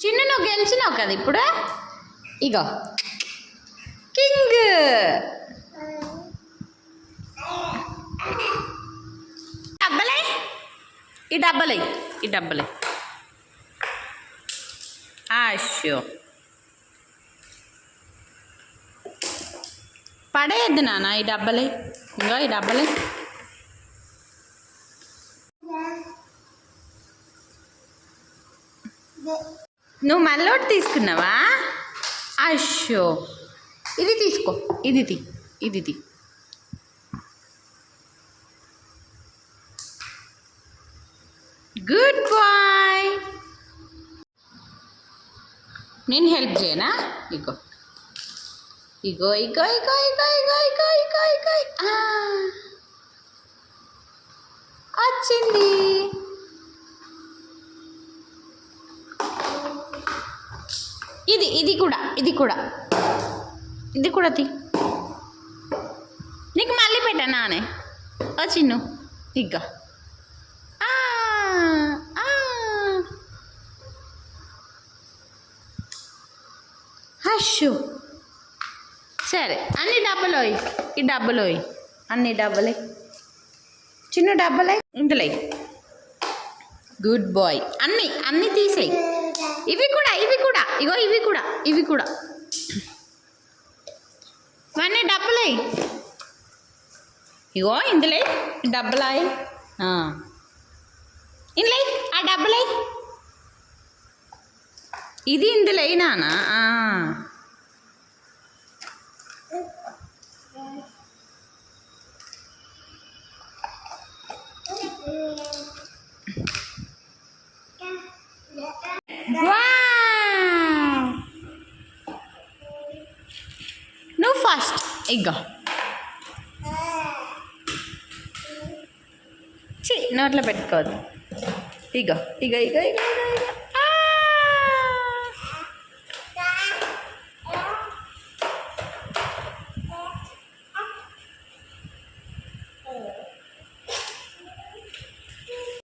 చిన్న నువ్వు గెలిచినావు కదా ఇప్పుడు? ఇగో. కింగ్. డబ్బలే? ఈ డబ్బలే ఈ డబ్బలే. అయ్యో పడేయద్దు నాన్న ఈ డబ్బలే. ఇంకో ఈ డబ్బలే. నువ్వు మళ్ళోటి తీసుకున్నావా? అయ్యో. ఇది తీసుకో. ఇది తీ. ఇది తీ. Good bye. నేను హెల్ప్ చేయనా? ఇగో. ఇగో ఇగో ఇగో ఇగో ఇగో ఇగో ఇగో ఇగో. ఆ. వచ్చింది. ఇది ఇది కూడా ఇది కూడా. ఇది కూడా తీ. నీకు మళ్ళీ పెట్టానా అనే చిన్ను ఇగ్గా. ఆ, హషు. సరే అన్ని డబ్బులు ఈ డబ్బులు పోయి అన్ని డబ్బులే. చిన్న డబ్బులే. ఇందులో గుడ్ బాయ్. అన్ని అన్ని తీసేయి. ఇవి కూడా ఇవి కూడా. ఇగో ఇవి కూడా ఇవి కూడా ఇవన్నీ డబ్బులే ఇగో ఇందులో డబ్బులాయి ఇందులో ఆ డబ్బులే ఇది ఇందులో నానా నువ్వు ఫస్ట్ ఇగ్గో చి నోట్లో పెట్టుకోవద్దు ఇగో ఇగో ఇగో ఇగో ఇగో ఇగో